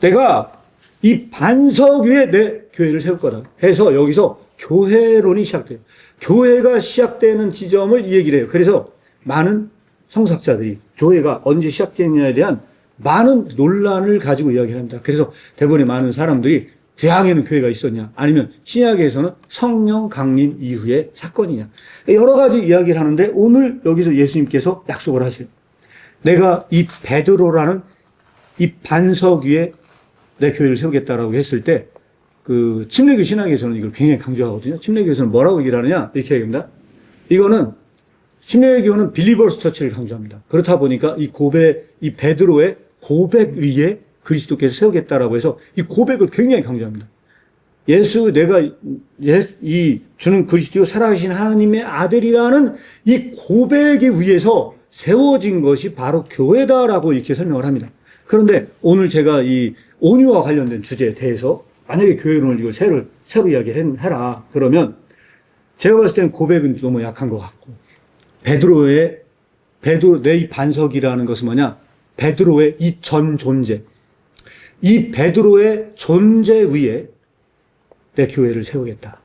내가 이 반석 위에 내 교회를 세울 거다. 해서 여기서 교회론이 시작돼요. 교회가 시작되는 지점을 이 얘기를 해요. 그래서 많은 성사학자들이 교회가 언제 시작됐냐에 대한 많은 논란을 가지고 이야기를 합니다. 그래서 대부분의 많은 사람들이 구약에는 교회가 있었냐, 아니면 신약에서는 성령 강림 이후의 사건이냐. 여러 가지 이야기를 하는데 오늘 여기서 예수님께서 약속을 하세요. 내가 이 베드로라는 이 반석 위에 내 교회를 세우겠다라고 했을 때, 그, 침례교 신학에서는 이걸 굉장히 강조하거든요. 침례교에서는 뭐라고 얘기를 하느냐? 이렇게 얘기합니다. 이거는, 침례교는 빌리버스 처치를 강조합니다. 그렇다 보니까 이 고백, 이 베드로의 고백 위에 그리스도께서 세우겠다라고 해서 이 고백을 굉장히 강조합니다. 예수, 내가, 예, 이, 주는 그리스도 살아계신 하나님의 아들이라는 이 고백에 의해서 세워진 것이 바로 교회다라고 이렇게 설명을 합니다. 그런데 오늘 제가 이 온유와 관련된 주제에 대해서 만약에 교회론을 이걸 새로, 새로 이야기를 해라. 그러면 제가 봤을 때는 고백은 너무 약한 것 같고 베드로의 베드로 내 이 반석이라는 것은 뭐냐? 베드로의 이 전 존재. 이 베드로의 존재 위에 내 교회를 세우겠다.